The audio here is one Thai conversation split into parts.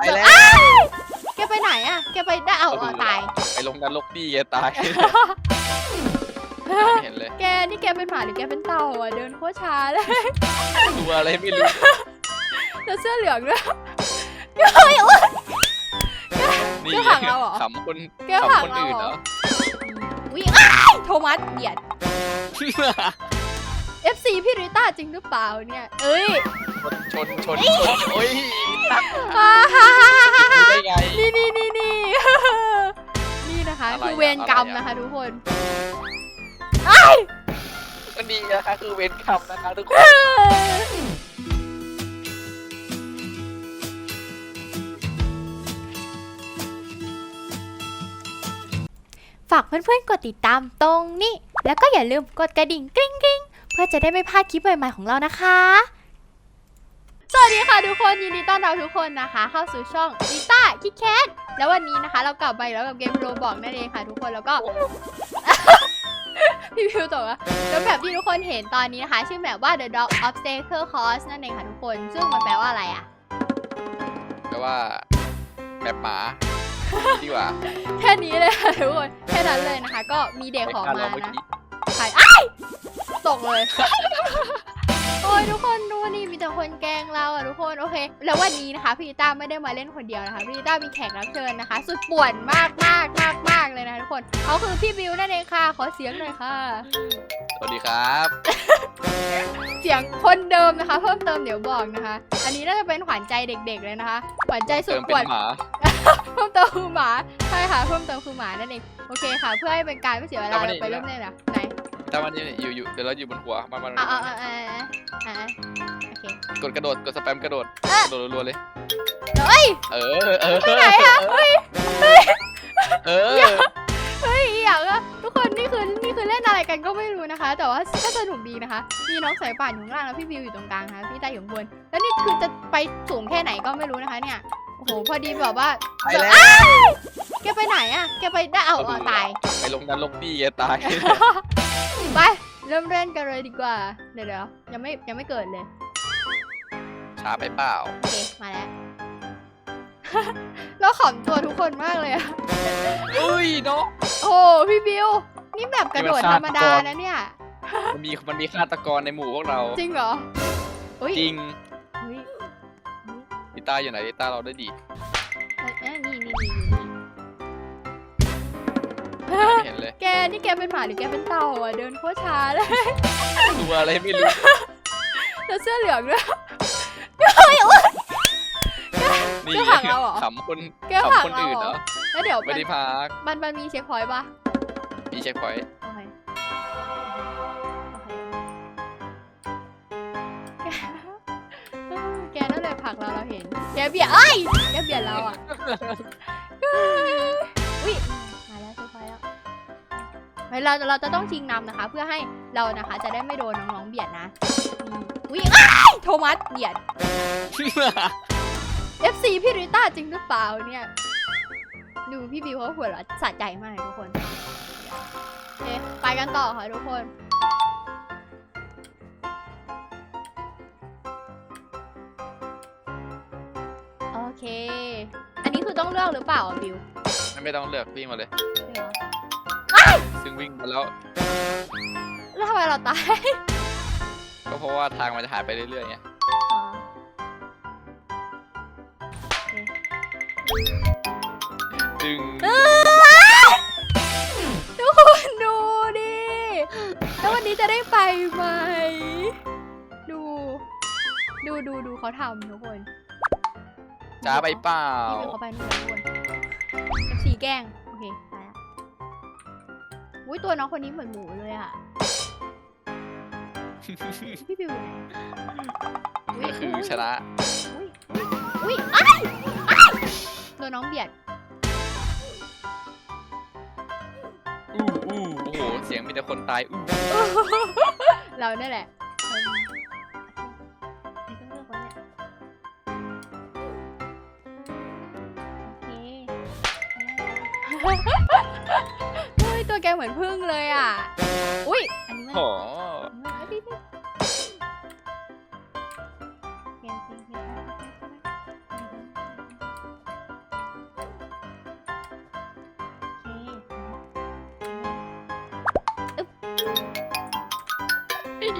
ไปแล้วแกไปไหนอะแกไปได้เอาเอาตาย ไปลงนรกดีแกตาย ไม่เห็นเลยแกนี่แกเป็นหมาหรือแกเป็นเต่าอะเดินโคตรช้าเลยตัวอะไรไม่รู้แล้วเสื้อเหลืองด้วย นี่แกผลักเราเหรอ ขำคนแกผลักขำคนเราอื่นเหเหรรออวิอ้ายโทมัสเบียด FC พี่ริต้าจริงหรือเปล่าเนี่ย เอ้ยชนชนชนโอ้ยอ่าฮ่าฮ่าฮ่าฮ่าได้ไง นี่นี่นี่นี่ นี่นะคะอะไรคืออะเวรกรรมอะไรอะ นะคะทุกคน ก็ดีนะคะคือเวรกรรมนะคะทุกคน ฝากเพื่อนๆ กดติดตามตรงนี้ แล้วก็อย่าลืมกดกระดิ่งกริ๊งกริ๊งเพื่อจะได้ไม่พลาดคลิปใหม่ๆของเรานะคะ สวัสดีค่ะทุกคนยินดีต้อนรับทุกคนนะคะ เข้าสู่ช่องลิต้าคิดแคทแล้ววันนี้นะคะ เรากลับมาอีกแล้วกับเกมโรบอกนั่นเองค่ะทุกคนแล้วก็ พี่พิวตกอะแล้วแบบที่ทุกคนเห็นตอนนี้นะคะ ชื่อแบบว่า The Dog Obstacle Course นั่นเองค่ะทุกคน ซึ่งมันแปลว่าอะไรอะแปลว่าแบบหมา ดีกว่าแค่นี้เลยค่ะทุกคน แค่นั้นเลยนะคะ ก็มีเด็กขอไม่มาทันเราเมื่อนะกี้ใครอ้ายตกเลย โอ้ยทุกคนดูนี่มีแต่คนแกล้งเราอะทุกคนโอเค แล้ววันนี้นะคะพี่ต้าไม่ได้มาเล่นคนเดียวนะคะพี่ต้ามีแขกรับเชิญนะคะ สุดป่วนมากมากมากมากเลยนะคะทุกคนเขาคือพี่บิวนั่นเองค่ะขอเสียงหน่อยค่ะ สวัสดีครับ เสียงคนเดิมนะคะ เพิ่มเติมเดี๋ยวบอกนะคะ อันนี้น่าจะเป็นขวัญใจเด็กๆเลยนะคะขวัญใจสุเติดมปเป็วดนหมา เพิ่มเติมคือหมาใช่ค่ะเพิ่มเติมคือหมานั่นเองโอเคค่ะ เพื่อให้เป็นการไม่เสียเวลาเราไปเริ่มเล่นนะไหน แต่วันนี้อยู่อยู่เดี๋ยวเราอยู่บนหัวมามาอ่าอ่าอ่าอ่าอ่าโอเค กดกระโดดกดสแปมกระโดดเอ๊ะกระโดดรัวๆเลยเฮ้ย เออเออไปไหนอะเฮ้ย เออเฮ้ยอีอยากอะทุกคนนี่คือนี่คือเล่นอะไรกันก็ไม่รู้นะคะ แต่ว่าก็สนุกดีนะคะ มีน้องสายป่านอยู่ข้างล่างแล้วพี่วิวอยู่ตรงกลางนะคะพี่ตาอยู่ข้างบน แล้วนี่คือจะไปสูงแค่ไหนก็ไม่รู้นะคะเนี่ย โอ้โหพอดีแบบว่าไปแล้วแกไปไหนอะแกไปได้เอาเอาตาย ไปลงนรกดีแกตาย ไป เริ่มเล่นกันเลยดีกว่า เดี๋ยวเดี๋ยวยังไม่ยังไม่เกิดเลย ช้าไปเปล่า โอเค มาแล้ว เราขำตัวทุกคนมากเลยอะอุ้ยเนาะโอ้พี่บิว นี่แบบกระโดดธรรมดานะเนี่ย มันมีมันมีฆาตกรในหมู่พวกเรา จริงเหรออุ้ยจริงอุ๊ยลิต้าอยู่ไหนลิต้าเราได้ดี เอ้ยเอ้ยนี่นี่นี่นี่ไม่ เห็นเลย แกนี่แกเป็นหมาหรือแกเป็นเต่าอะเดินโคตรช้าเลย ตัวอะไรไม่รู้ แล้วเสื้อเหลืองด้วยนี่แกผลักเราเหรอขำคนแกผลักขำคนเราอื่นเหรเหรออแล้วเดี๋ยวไม่มันได้พักมันมันมีเช็คพอยต์ปะมีเช็คพอยต์โอเคโอเคแกแกนั่นแหละผลักเราเราเห็นแกเบียดเอ้ยแกเบียดเราอะ อุ้ย เฮ้ยเราเราจะต้องชิงนำนะคะ เพื่อให้เรานะคะจะได้ไม่โดนน้องๆเบียดนะนี่อุ้ยอ้ายโทมัสเบียด FC พี่ริต้าจริงหรือเปล่าเนี่ยดูพี่บิวเขาหัวเราะสะใจมากเลยทุกคนโอเคไปกันต่อค่ะทุกคนโอเค อันนี้คือต้องเลือกหรือเปล่าอะบิวไม่ต้องเลือกวิ่งมาเลย ซึ่งวิ่งมาแล้ว แล้วทำไมเราตาย ก็เพราะว่าทางมันจะหายไปเรื่อยๆไงอ๋อโอเคดึงทุกคนดูดิ แล้ววันนี้จะได้ไปไหม ดู ดูดูดูเขาทำทุกคนจ้าไปเปล่าพี่บิวเขาไปนู่นแล้วทุกคนเป็นสีแกล้งโอเคไปละ อุ้ยตัวน้องคนนี้เหมือนหมูเลยอะ พี่บิวอยู่ไหนอุ๊ยก็คือชนะ อุ้ยอุ้ยอ้ายอ้ายโดนน้องเบียด อู้อู้โอ้โห เสียงมีแต่คนตาย อู้เราเนี่ยแหละเฮ้ยต้องเลือกไว้เนี่ยโอเคเฮ้ยตัว แกเหมือนพึ่งเลยอะ อุ้ยอันนี้มันอ้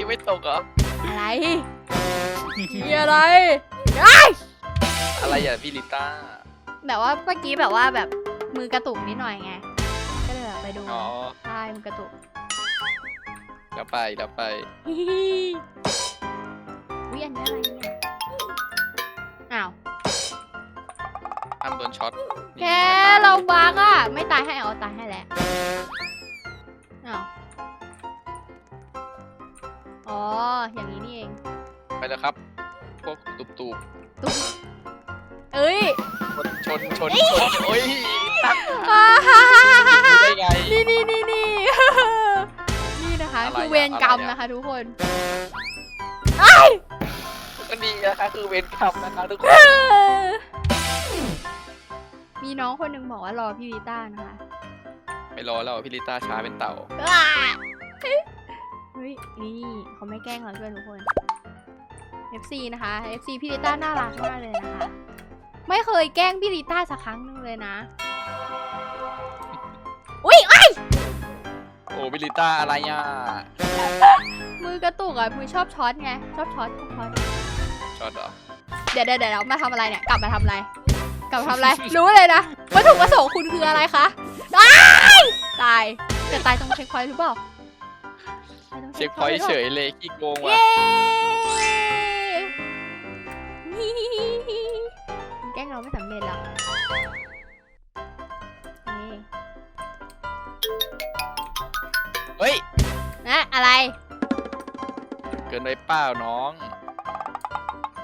ยังไม่ตกเหรอ อะไรมีอะไรไออะไรอย่าพี่ลิต้า แบบว่าเมื่อกี้แบบว่าแบบมือกระตุกนิดหน่อยไง อ๋อใช่มือกระตุกแล้วไปแล้วไป ฮิฮิฮิวิอันนี้อะไรเนี่ยอ้าวห้ามโดนช็อตแกเราบักอะ ไม่ตายให้เอาตายให้แหละอ้าวอ๋ออย่างนี้นี่เองไปแล้วครับ พวกตูบตูบตุ๊บเอ้ย ชนชนชนชนโอ้ยตั้งได้ รคืออะเวรกรรมอะไรอะนะคะทุกคนก็ดีนะคะคือเวรกรรมนะคะทุกคน มีน้องคนหนึ่งบอกว่ารอพี่วิต้านะคะไม่รอแล้วพี่ลิต้าช้าเป็นเต่าเฮ้ยนี่เขาไม่แกล้งเราด้วยทุกคน FC นะคะ FC พี่ลิต้าน่ารักมากเลยนะคะ ไม่เคยแกล้งพี่ลิต้าสักครั้งหนึงเลยนะ อ้พี่ลิต้าอะไรอะมือกระตุกอะมือชอบช็อตไงชอบช็อตชอบช็อตช็อตเหรอเดี๋ยวเดี๋ยวเดี๋ยวมาทำอะไรเนี่ยกลับมาทำอะไร กลับมาทำอะไร รู้เลยนะวัตถุประสงค์คุณคืออะไรคะตายตายจะตายตรงเช็คพอยต์หรือเปล่าตายตรงเช็คพอยต์เฉยเลยขี้โกงว่ะเย้แกล้งเราไม่สำเร็จหรอก เฮ้ย นะอะไรเกินไปเปล่าน้อง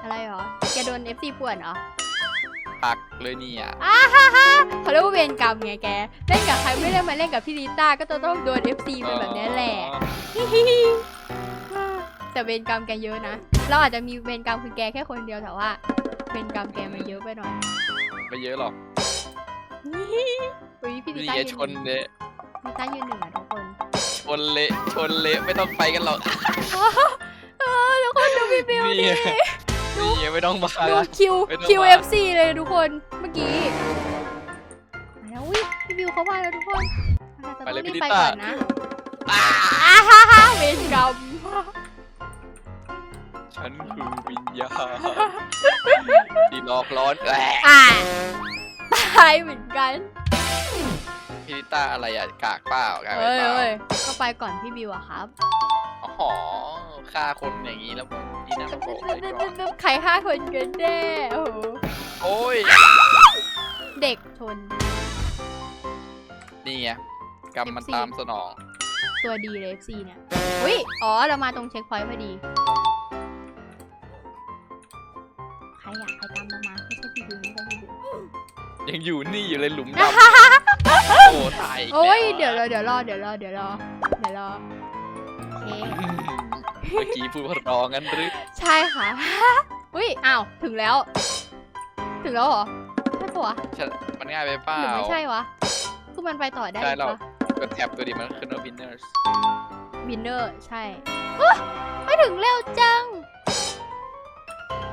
อะไรหรอแกโดน FC ป่วนเหรอปักเลยเนี่ย อ้าฮ่าฮ่าเขาเรียกว่าเวรกรรมไงแกเล่นกับใครไม่ได้มาเล่นกับพี่ลิต้าก็จะต้องโดน FC เป็นแบบนี้แหละ แต่เวรกรรมแกเยอะนะ เราอาจจะมีเวรกรรมคือแกแค่คนเดียวแต่ว่าเวรกรรมแกมันเยอะไปหน่อยไม่เยอะหรอกอุ้ยพี่ลินี่ต้าไงยืนชหนนึ่งเละลิต้ายืนหนึ่งอะทุกคน ชนเละชนเละไม่ต้องไปกันหรอกเออทุกคนดูพี่บิวนี่ดิไงนี่ไงไม่ต้องมาดูละ คิวไม่ต้องคิวมาเอฟซีเลยทุกคนเมื่อกี้มาแล้วอุ้ยพี่บิวเขามาแล้วทุกคนเราจะต้องรีบไปก่อนนะอ่าอ่าฮ่าฮ่าเวรกรรมฉันคือวิญญาณที่หลอกร้อนแหละอ่าตายเหมือนกัน พี่ลิต้าอะไรอะกากเปล่ากากไปเอ้ยเปล่าเอ้ยก็ ไปก่อนพี่บิวอะครับอ๋อฆ่าคนอย่างนี้แล้วนี่นะบอกเลยก่อนใครฆ่าคนกันแน่โอ้โหโอ้ย เด็กชน นี่ไงกรรมมัน FC ตามสนอง ตัวดีเลย FC เนี่ยอุ้ยอ๋อ เรามาตรงเช็คพอยต์พอดี ใครอยากใครตามเรามาไม่ใช่พี่บิวไม่ใช่พี่บิวยังอยู่นี่อยู่เลยหลุมดำ โอ้ตายอีกโอ้ยแล้วเดี๋ยวรอเดี๋ยวรอเดี๋ยวรอเดี๋ยวรอเดี๋ยวรอโอเคอืมเมื่อกี้พูดว่ารองั้นหรือใช่ค่ะ อุ้ยอ้าวถึงแล้ว ถึงแล้วเหรอใช่ปะวะฉันมันง่ายไปเปล่าหรือไม่ใช่วะคือมันไปต่อได้ใช่หรือเราปะกดแท็บตัวดิมันขึ้นว่า winners วินเนอร์ใช่เฮ้ยไม่ถึงเร็วจัง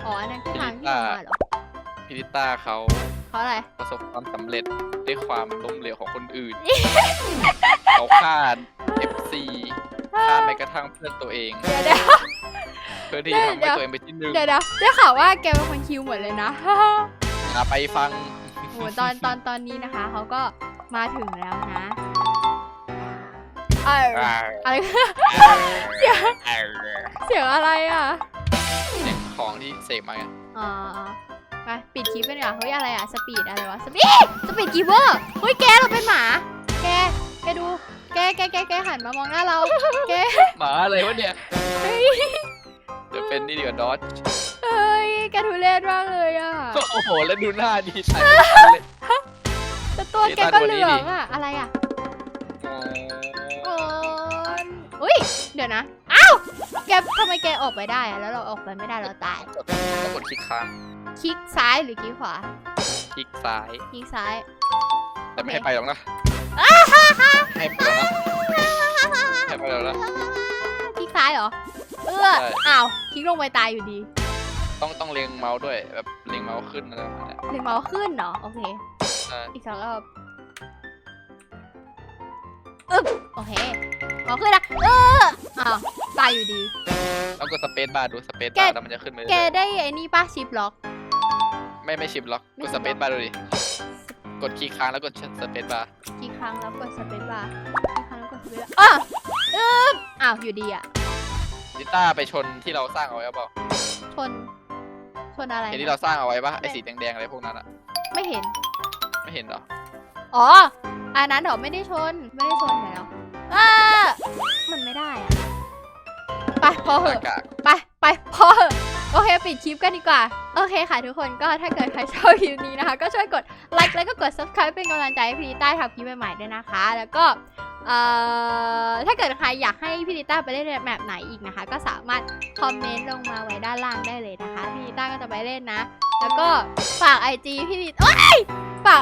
อ๋ออันนั้นคือทางที่เรามาเหรอ พิลิต้าเขา เขาอะไร ประสบความสำเร็จด้วยความล้มเหลวของคนอื่น เขาฆ่า FC ฆ่าแม้กระทั่งเพื่อนตัวเอง เดี๋ยวเดี๋ยว เพื่อที่เดี๋ยวทำให้ตัวเองเป็นที่หนึ่งเดี๋ยวเดี๋ยวได้ข่าวว่าแกเป็นคนคิวหมดเลยนะอย่าไปฟัง โหตอนตอนตอนนี้นะคะเขาก็มาถึงแล้วนะเอยอะไร เสียงเสียงอะไรอะเสียงของที่เสกมาไงอ๋อ ไปปิดคลิปไปดีกว่าเฮ้ยอะไรอะสปีดอะไรวะสปีดสปีดกีเวอร์เฮ้ยแกเราเป็นหมา แกแกดู แกแกแกแกหันมามองหน้าเราแกหมาอะไรวะเนี่ยเฮ้ยจะเป็นนี่ดีกว่าดอจเฮ้ยแกทุเรศมากเลยอะโอ้โหแล้วดูหน้าดีใส่ไม่ทันเลยแต่ตัวแกก็เหลืองอะอะไรอะอ๋อโอนอุ้ยเดี๋ยวนะอ้าวแกทำไมแกออกไปได้อะแล้วเราออกไปไม่ได้เราตายกดแล้วกดคลิกค้าง คลิกซ้ายหรือคลิกขวา คลิกซ้าย คลิกซ้าย แต่ไม่โอเคให้ไปหรอกนะให้ไปหรอกนะให้ไปหรอกนะคลิกซ้ายเหรอ เออใช่อ้าว คลิกลงไปตายอยู่ดี ต้องต้องเล็งเมาส์ด้วยแบบเล็งเมาส์ขึ้นอะไรประมาณเนี้ยถึงเมาส์ขึ้นเหรอโอเคใช่อีกสองรอบอึ๊บโอเคเมาส์ขึ้นนะเอออ้าวตายอยู่ดีแล้วกดสเปซบาร์ดูสเปซแกบาร์แล้วมันจะขึ้นมาแกเรื่อยได้ไอ้นี่ป้าชิปล็อกๆ ไม่ไม่ชิปล็อกไม่กดชิสปเปล็ซอกบาร์ดูดิกดคีย์ค้างแล้วกดสเปซบาร์กี่ครั้งแล้วกดสเปซบาร์กี่ครั้งแล้วกดสเปซบาร์อะอึ๊บอ้าวอยู่ดีอะลิต้าไปชนที่เราสร้างเอาไว้หรือเปล่าชน ชนอะไรเห็นที่เราสร้างเอาไว้ปะไอ้สีแดงๆอะไรพวกนั้นอะไม่เห็น ไม่เห็นเหรออ๋ออันนั้นเหรอไม่ได้ชน ไม่ได้ชนแล้วอ้ามันไม่ได้อะไปพอเหอะอากาศไปไปพอเหอะ โอเคปิดคลิปกันดีกว่า โอเคค่ะทุกคนก็ถ้าเกิดใครชอบคลิปนี้นะคะ ก็ช่วยกดไลค์แล้วก็กด subscribe เป็นกำลังใจให้พี่ลิต้าทำคลิปใหม่ๆด้วยนะคะ แล้วก็เอ่อถ้าเกิดใครอยากให้พี่ลิต้าไปเล่นแบบไหนอีกนะคะ ก็สามารถคอมเมนต์ลงมาไว้ด้านล่างได้เลยนะคะพี่ลิต้าก็จะไปเล่นนะ แล้วก็ฝาก IG พี่ลิต้าฝาก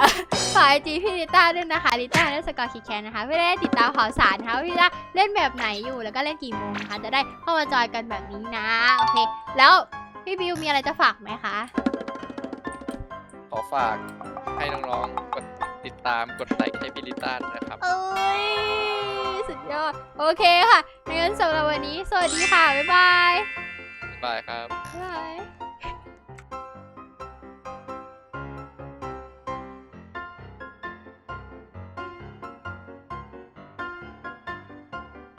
ฝาก IG พี่ลิต้าด้วยนะคะลิต้าเล่นสกอร์คิแคนนะคะเพื่อได้ติดตามข่าวสารนะคะว่าพี่ลิต้าเล่นแบบไหนอยู่แล้วก็เล่นกี่โมงนะคะจะได้เข้ามาจอยกันแบบนี้นะโอเคแล้ว พี่บิวมีอะไรจะฝากไหมคะ ขอฝากให้น้องๆ กดติดตามกดไลค์ให้พี่ลิต้าด้วยนะครับ เอ้ย สุดยอด โอเคค่ะงั้นสำหรับวันนี้ สวัสดีค่ะ บ๊ายบาย บ๊ายบายครับ บ๊ายบาย